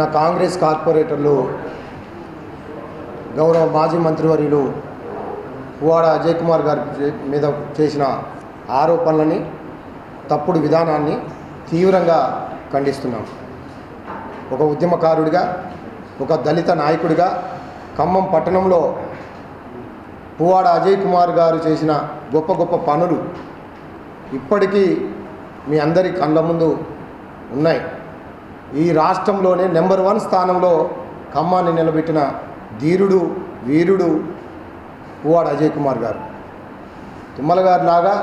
నా కాంగ్రెస్ కార్పొరేటర్లు గౌరవ మాజీ మంత్రివర్యులు పువ్వాడ అజయ్ కుమార్ గారి మీద చేసిన ఆరోపణలని తప్పుడు విధానాన్ని తీవ్రంగా ఖండిస్తున్నాం. ఒక ఉద్యమకారుడిగా ఒక దళిత నాయకుడిగా ఖమ్మం పట్టణంలో పువ్వాడ అజయ్ కుమార్ గారు చేసిన గొప్ప గొప్ప పనులు ఇప్పటికీ మీ అందరి కళ్ళ ముందు ఉన్నాయి. ఈ రాష్ట్రంలోనే నెంబర్ వన్ స్థానంలో ఖమ్మాన్ని నిలబెట్టిన ధీరుడు వీరుడు పువ్వాడు అజయ్ కుమార్ గారు. తుమ్మల గారి లాగా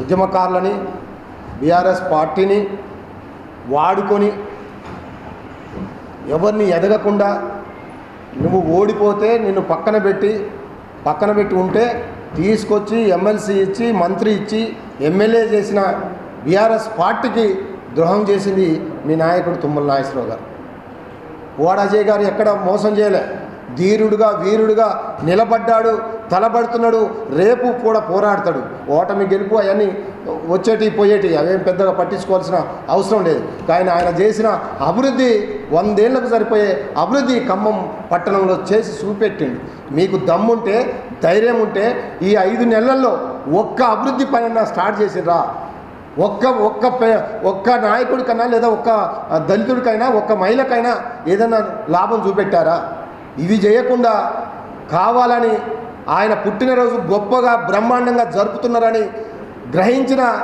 ఉద్యమకారులని బీఆర్ఎస్ పార్టీని వాడుకొని ఎవరిని ఎదగకుండా నువ్వు ఓడిపోతే నిన్ను పక్కన పెట్టి పక్కన పెట్టి ఉంటే తీసుకొచ్చి ఎమ్మెల్సీ ఇచ్చి మంత్రి ఇచ్చి ఎమ్మెల్యే చేసిన బీఆర్ఎస్ పార్టీకి ద్రోహం చేసింది మీ నాయకుడు తుమ్మల నాగేశ్వరరావు గారు. పువ్వాడ గారు ఎక్కడ మోసం చేయలే. ధీరుడుగా వీరుడుగా నిలబడ్డాడు తలబడుతున్నాడు రేపు కూడా పోరాడతాడు. ఓటమి గెలుపు అవన్నీ వచ్చేటి పోయేటి అవేం పెద్దగా పట్టించుకోవాల్సిన అవసరం లేదు. కానీ ఆయన చేసిన అభివృద్ధి వందేళ్ళకు సరిపోయే అభివృద్ధి ఖమ్మం పట్టణంలో చేసి చూపెట్టిండు. మీకు దమ్ముంటే ధైర్యం ఉంటే ఈ ఐదు నెలల్లో ఒక్క అభివృద్ధి పైన స్టార్ట్ చేసిరా ఒక్క ఒక్క పే- ఒక్క నాయకుడికైనా లేదా ఒక్క దళితుడికైనా ఒక్క మహిళకైనా ఏదైనా లాభం చూపెట్టారా? ఇవి చేయకుండా కావాలని ఆయన పుట్టినరోజు గొప్పగా బ్రహ్మాండంగా జరుపుతున్నారని గ్రహించిన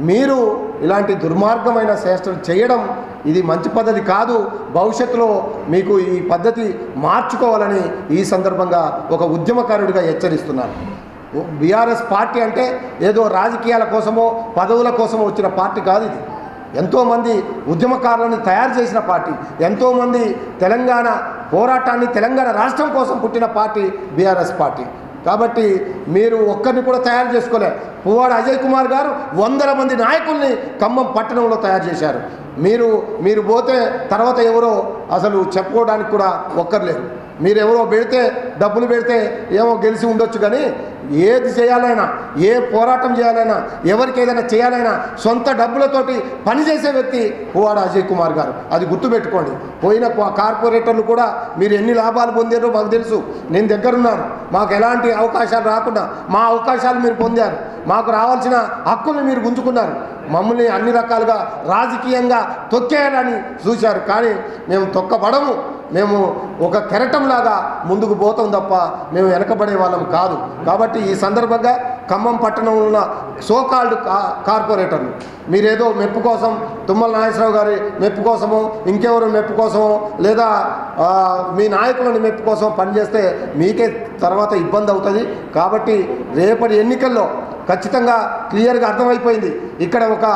మీరు ఇలాంటి దుర్మార్గమైన చేష్టలు చేయడం ఇది మంచి పద్ధతి కాదు. భవిష్యత్తులో మీకు ఈ పద్ధతి మార్చుకోవాలని ఈ సందర్భంగా ఒక ఉద్యమకారుడిగా హెచ్చరిస్తున్నాను. బీఆర్ఎస్ పార్టీ అంటే ఏదో రాజకీయాల కోసమో పదవుల కోసమో వచ్చిన పార్టీ కాదు ఇది. ఎంతోమంది ఉద్యమకారులను తయారు చేసిన పార్టీ. ఎంతోమంది తెలంగాణ పోరాటాన్ని తెలంగాణ రాష్ట్రం కోసం పుట్టిన పార్టీ బీఆర్ఎస్ పార్టీ. కాబట్టి మీరు ఒక్కరిని కూడా తయారు చేసుకోలే. పువ్వాడ అజయ్ కుమార్ గారు వందల మంది నాయకుల్ని ఖమ్మం పట్టణంలో తయారు చేశారు. మీరు మీరు పోతే తర్వాత ఎవరో అసలు చెప్పుకోవడానికి కూడా ఒక్కర్లేదు మీరు ఎవరో పెడితే డబ్బులు పెడితే ఏమో గెలిచి ఉండొచ్చు కానీ ఏది చేయాలైనా ఏ పోరాటం చేయాలైనా ఎవరికి ఏదైనా చేయాలైనా సొంత డబ్బులతోటి పనిచేసే వ్యక్తి పువ్వాడ అజయ్ కుమార్ గారు. అది గుర్తుపెట్టుకోండి. పోయిన కార్పొరేటర్లు కూడా మీరు ఎన్ని లాభాలు పొందారో మాకు తెలుసు. నేను దగ్గరున్నాను. మాకు ఎలాంటి అవకాశాలు రాకుండా మా అవకాశాలు మీరు పొందారు. మాకు రావాల్సిన హక్కులు మీరు గుంజుకున్నారు. మమ్మల్ని అన్ని రకాలుగా రాజకీయంగా తొక్కేయాలని చూశారు. కానీ మేము తొక్కబడము. మేము ఒక కెరటంలాగా ముందుకు పోతాం తప్ప మేము వెనకబడే వాళ్ళం కాదు. కాబట్టి ఈ సందర్భంగా ఖమ్మం పట్టణంలో ఉన్న సోకాల్డ్ కార్పొరేటర్లు మీరేదో మెప్పు కోసం తుమ్మల నాగేశ్వరరావు గారి మెప్పు కోసమో ఇంకెవరు మెప్పు కోసమో లేదా మీ నాయకులని మెప్పు కోసం పనిచేస్తే మీకే తర్వాత ఇబ్బంది అవుతుంది. కాబట్టి రేపటి ఎన్నికల్లో ఖచ్చితంగా క్లియర్గా అర్థమైపోయింది. ఇక్కడ ఒక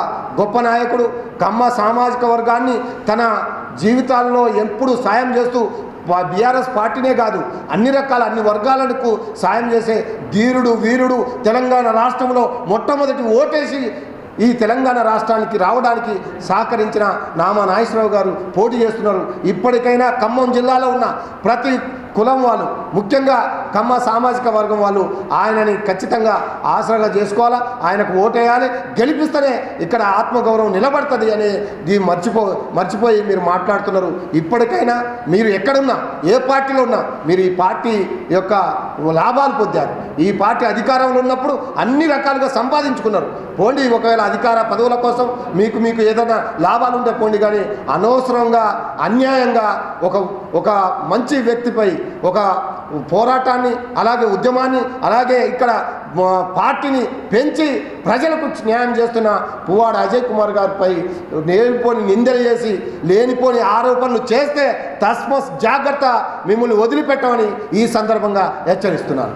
గొప్ప నాయకుడు కమ్మ సామాజిక వర్గాన్ని తన జీవితాల్లో ఎప్పుడు సాయం చేస్తూ బీఆర్ఎస్ పార్టీనే కాదు అన్ని రకాల అన్ని వర్గాలకు సాయం చేసే ధీరుడు వీరుడు తెలంగాణ రాష్ట్రంలో మొట్టమొదటి ఓటేసి ఈ తెలంగాణ రాష్ట్రానికి రావడానికి సహకరించిన నామా నాగేశ్వరరావు గారు పోటీ చేస్తున్నారు. ఇప్పటికైనా ఖమ్మం జిల్లాలో ఉన్న ప్రతి కులం వాళ్ళు ముఖ్యంగా కమ్మ సామాజిక వర్గం వాళ్ళు ఆయనని ఖచ్చితంగా ఆసరాగా చేసుకోవాలా? ఆయనకు ఓటేయాలి గెలిపిస్తేనే ఇక్కడ ఆత్మగౌరవం నిలబడుతుంది అని దీన్ని మర్చిపో మర్చిపోయి మీరు మాట్లాడుతున్నారు. ఇప్పటికైనా మీరు ఎక్కడున్నా ఏ పార్టీలో ఉన్నా మీరు ఈ పార్టీ యొక్క లాభాలు పొందారు. ఈ పార్టీ అధికారంలో ఉన్నప్పుడు అన్ని రకాలుగా సంపాదించుకున్నారు. పోండి ఒకవేళ అధికార పదవుల కోసం మీకు మీకు ఏదైనా లాభాలు ఉంటే పోండి కానీ అనవసరంగా అన్యాయంగా ఒక ఒక మంచి వ్యక్తిపై ఒక పోరాటాన్ని అలాగే ఉద్యమాన్ని అలాగే ఇక్కడ పార్టీని పెంచి ప్రజలకు న్యాయం చేస్తున్న పువ్వాడ అజయ్ కుమార్ గారిపై లేనిపోని నిందలు చేసి లేనిపోని ఆరోపణలు చేస్తే తస్మస్ జాగ్రత్త మిమ్మల్ని వదిలిపెట్టమని ఈ సందర్భంగా హెచ్చరిస్తున్నాను.